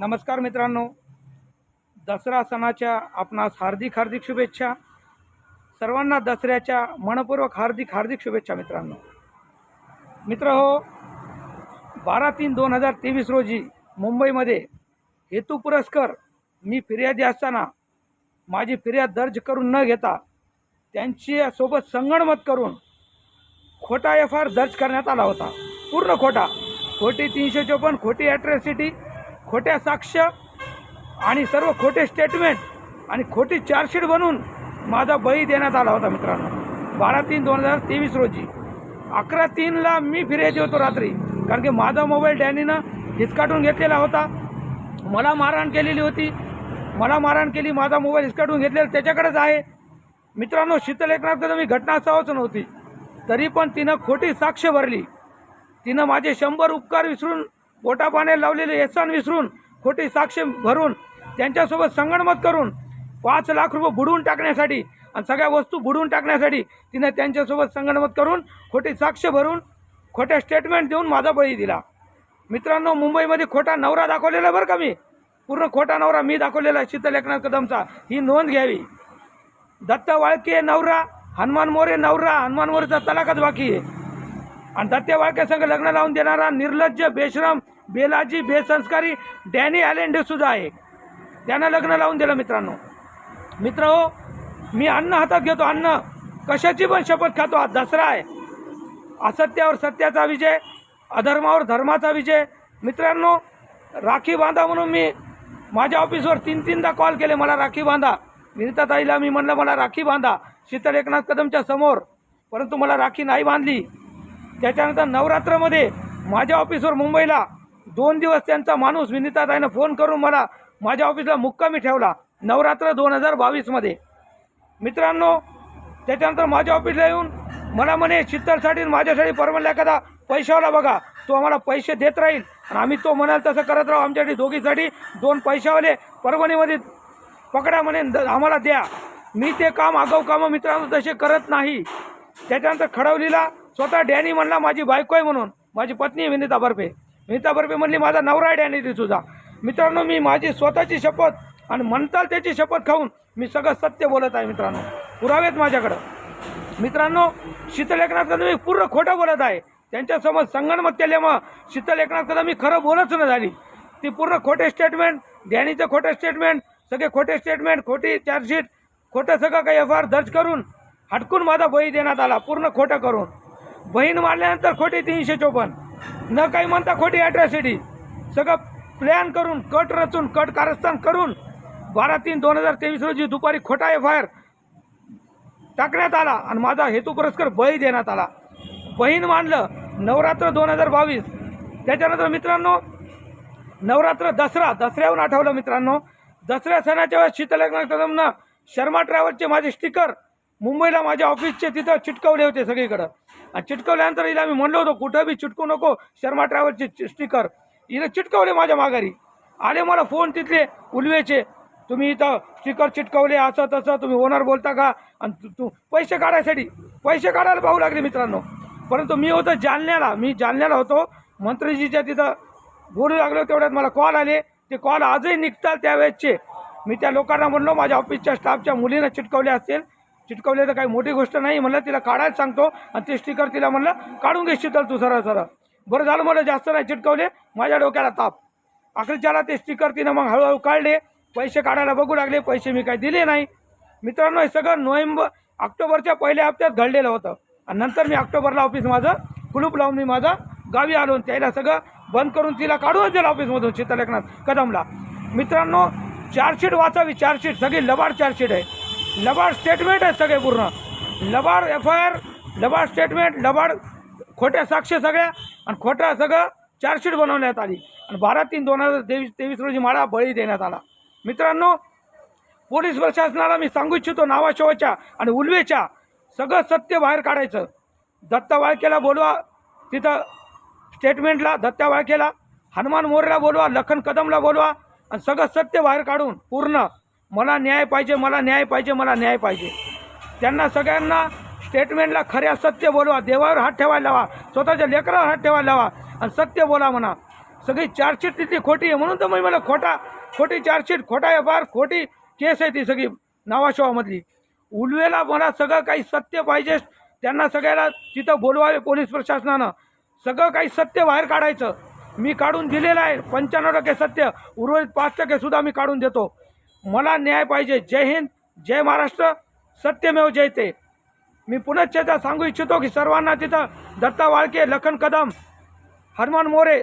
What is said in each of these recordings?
नमस्कार मित्रांनो. दसरा सणाच्या आपणास हार्दिक हार्दिक शुभेच्छा. सर्वांना दसऱ्याच्या मनपूर्वक हार्दिक हार्दिक शुभेच्छा मित्रांनो. मित्र हो बारा तीन दोन हजार तेवीस रोजी मुंबईमध्ये हेतू पुरस्कर मी फिर्यादी असताना माझी फिर्याद दर्ज करून न घेता त्यांच्यासोबत संगणमत करून खोटा एफ आर दर्ज करण्यात आला होता. पूर्ण खोटा. खोटी तीनशे चोपन्न खोटी ॲट्रॉसिटी खोट्या साक्ष आणि सर्व खोटे स्टेटमेंट आणि खोटी चार्जशीट बनवून माझा बळी देण्यात आला होता मित्रांनो. बारा तीन दोन हजार तेवीस रोजी. अकरा तीनला मी फिरायचे होतो रात्री. कारण की माझा मोबाईल डॅनीनं हिसकाटून घेतलेला होता. मला मारहाण केलेली होती. मला मारहाण केली माझा मोबाईल हिसकाटून घेतलेला त्याच्याकडेच आहे. मित्रांनो शीतल एकनाथ मी घटना घटनास्थळाच नव्हती. तरी पण तिनं खोटी साक्ष भरली. तिनं माझे शंभर उपकार विसरून पोटा लावलेले एसन विसरून खोटी साक्ष भरून त्यांच्यासोबत संगणमत करून पाच लाख रुपये बुडवून टाकण्यासाठी आणि सगळ्या वस्तू बुडवून टाकण्यासाठी तिनं त्यांच्यासोबत संगणमत करून खोटी साक्ष भरून खोट्या स्टेटमेंट देऊन माझा बळी दिला. मित्रांनो मुंबईमध्ये खोटा नवरा दाखवलेला बरं का मी? पूर्ण खोटा नवरा मी दाखवलेला आहे शीतल एकनाथ कदमचा. ही नोंद घ्यावी. दत्त वाळके नवरा हनुमान मोरे नवरा हनुमान मोरेचा तलाकच बाकी आहे. आणि दत्त वाळके संघ लग्न लावून देणारा निर्लज्ज बेश्रम बेलाजी बेसंस्कारी डॅनी ॲलेंडे सुद्धा आहे. त्यानं लग्न लावून दिलं मित्रांनो. मित्र हो मी अन्न हातात घेतो. अन्न कशाची पण शपथ खातो. हा दसरा आहे. असत्यावर सत्याचा विजय अधर्मावर धर्माचा विजय. मित्रांनो राखी बांधा म्हणून मी माझ्या ऑफिसवर तीन तीनदा कॉल केले. मला राखी बांधा. विनिताताईला मी म्हणलं मला राखी बांधा. शीतल एकनाथ कदमच्या समोर. परंतु मला राखी नाही बांधली. त्याच्यानंतर नवरात्रमध्ये माझ्या ऑफिसवर मुंबईला दोन दिवस त्यांचा माणूस विनिताताईनं फोन करून मला माझ्या ऑफिसला मुक्कामी ठेवला नवरात्र दोन हजार बावीसमध्ये. मित्रांनो त्याच्यानंतर माझ्या ऑफिसला येऊन मला म्हणे शीतलसाठी आणि माझ्यासाठी परवडला एखादा पैशावाला बघा तो आम्हाला पैसे देत राहील. आणि आम्ही तो म्हणाल तसं करत राहू आमच्यासाठी दोघीसाठी दोन पैशावाले परभणीमध्ये पकडा म्हणे द- आम्हाला द्या. मी ते काम आगाऊ कामं मित्रांनो तसे करत नाही. त्याच्यानंतर खडवलीला स्वतः डॅनी म्हणला माझी बायको आहे म्हणून माझी पत्नी विनीता विनिता बर्फे. मिता बर्फे म्हणली माझा नवरा आहे डॅनी ती तुझा. मित्रांनो मी माझी स्वतःची शपथ आणि म्हणताल त्याची शपथ खाऊन मी सगळं सत्य बोलत आहे मित्रांनो. पुरावेत माझ्याकडं. मित्रांनो शीतल एकनाथ कदम मी पूर्ण खोटं बोलत आहे. त्यांच्यासमोर संगणमत केल्यामुळं शीतल एकनाथ कदम मी खरं बोलच न झाली. ती पूर्ण खोटे स्टेटमेंट डॅनीचं खोटं स्टेटमेंट सगळे खोटे स्टेटमेंट खोटी चार्जशीट खोटं सगळं काही एफ आर दर्ज करून हटकून माझा बही देण्यात आला पूर्ण खोटं करून. बहीण मारल्यानंतर खोटी तीनशे चोपन्न. न काही म्हणता खोटी अट्रॅसिटी सगळं प्लॅन करून कट रचून कट कारस्थान करून बारा तीन दोन हजार तेवीस रोजी दुपारी खोटा एफ आय आर टाकण्यात आला आणि माझा हेतू पुरस्कार बळी देण्यात आला. बहीण मानलं नवरात्र दोन हजार बावीस. त्याच्यानंतर मित्रांनो नवरात्र दसरा दसऱ्याहून आठवलं मित्रांनो. दसऱ्या सणाच्या वेळेस शीतलग्न शर्मा ट्रॅव्हलचे माझे स्टिकर मुंबईला माझ्या ऑफिसचे तिथं चिटकवले होते सगळीकडं. आणि चिटकवल्यानंतर हिला मी म्हणलो होतो कुठं बी चिटकू नको शर्मा ट्रॅव्हलचे स्टिकर. हिनं चिटकवले माझ्या माघारी. आले मला फोन तिथले उलवेचे तुम्ही इथं स्टिकर चिटकवले असं तसं तुम्ही ओनर बोलता का? आणि तू तू पैसे काढायसाठी पैसे काढायला पाहू लागले मित्रांनो. परंतु मी होतो जालन्याला मी जालन्याला होतो मंत्रीजीच्या तिथं बोलू लागलो तेवढ्यात मला कॉल आले. ते कॉल आजही निघतात त्यावेळेसचे. मी त्या लोकांना म्हणलो माझ्या ऑफिसच्या स्टाफच्या मुलीनं चिटकवले असतील चिटकवले तर काही मोठी गोष्ट नाही म्हणलं तिला काढायला सांगतो आणि ते स्टिकर तिला म्हणलं काढून घे शीतल तू सरळ सरळ. बरं झालं मला जास्त नाही चिटकवले माझ्या डोक्याला ताप. अखेरच्याला ते स्टिकर तिनं मग हळूहळू काढले पैसे काढायला बघू लागले पैसे मी काही दिले नाही. मित्रांनो हे सगळं नोव्हेंबर ऑक्टोबरच्या पहिल्या हप्त्यात घडलेलं होतं. आणि नंतर मी ऑक्टोबरला ऑफिस माझं कुलूप लावून मी माझा गावी आलो त्याला सगळं बंद करून तिला काढूनच दिलं ऑफिसमधून शीतल एकनाथ कदमला. मित्रांनो चार्जशीट वाचावी चार्जशीट सगळी लबाड चार्जशीट आहे. लबाड स्टेटमेंट आहे सगळे पूर्ण. लबाड एफ आय आर लबाड स्टेटमेंट लबाड खोट्या साक्ष सगळ्या आणि खोट्या सगळं चार्जशीट बनवण्यात आली. आणि बारा तीन दोन हजार तेवीस तेवीस रोजी मला बळी देण्यात आला. मित्रांनो पोलीस प्रशासनाला मी सांगू इच्छितो नावाशोवाच्या आणि उलवेच्या सगळं सत्य बाहेर काढायचं. दत्ता वाळकेला बोलवा तिथं स्टेटमेंटला दत्ता वाळकेला. हनुमान मोरेला बोलवा लखन कदमला बोलवा आणि सगळं सत्य बाहेर काढून पूर्ण मला न्याय पाहिजे मला न्याय पाहिजे मला न्याय पाहिजे. त्यांना सगळ्यांना स्टेटमेंटला खऱ्या सत्य बोलवा देवावर हात ठेवायला लावा स्वतःच्या लेकरावर हात ठेवायला लावा आणि सत्य बोला म्हणा. सगळी चार्जशीट तिथली खोटी आहे म्हणून तर मी मला खोटा खोटी चार्जशीट खोटा एफ आर खोटी केस आहे ती सगळी नावाशवामधली. उलवेला मला सगळं काही सत्य पाहिजे त्यांना सगळ्याला तिथं बोलवावे पोलीस प्रशासनानं. सगळं काही सत्य बाहेर काढायचं. मी काढून दिलेलं आहे पंच्याण्णव टक्के सत्य उर्वरित पाच टक्के सुद्धा मी काढून देतो. मला न्याय पाहिजे. जय हिंद जय महाराष्ट्र सत्यमेव जयते मी पुनश्च सांगू इच्छितो की सर्वांना तिथं दत्ता वाळके लखन कदम हनुमान मोरे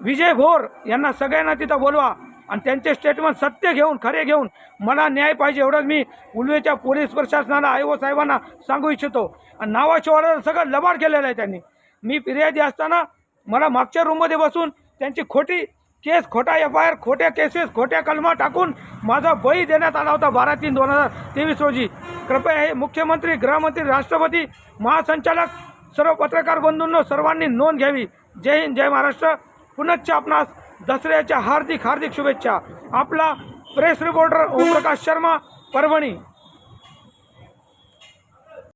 विजय भोर यांना सगळ्यांना तिथं बोलवा आणि त्यांचे स्टेटमेंट सत्य घेऊन खरे घेऊन मला न्याय पाहिजे एवढंच मी उलवेच्या पोलीस प्रशासनाला आय ओ साहेबांना सांगू इच्छितो. आणि नावाशिवाय सगळं लबाड केलेलं आहे त्यांनी. मी फिर्यादी असताना मला मागच्या रूममध्ये बसून त्यांची खोटी केस खोटा एफ आय आर खोट्या केसेस खोट्या कलमा टाकून माझा बळी देण्यात आला होता बारा तीन दोन हजार तेवीस रोजी. कृपया हे मुख्यमंत्री गृहमंत्री राष्ट्रपती महासंचालक सर्व पत्रकार बंधूंनो सर्वांनी नोंद घ्यावी. जय हिंद जय महाराष्ट्र. पुनश्च आपणास दसऱ्याच्या हार्दिक हार्दिक शुभेच्छा. आपला प्रेस रिपोर्टर ओमप्रकाश शर्मा परभणी.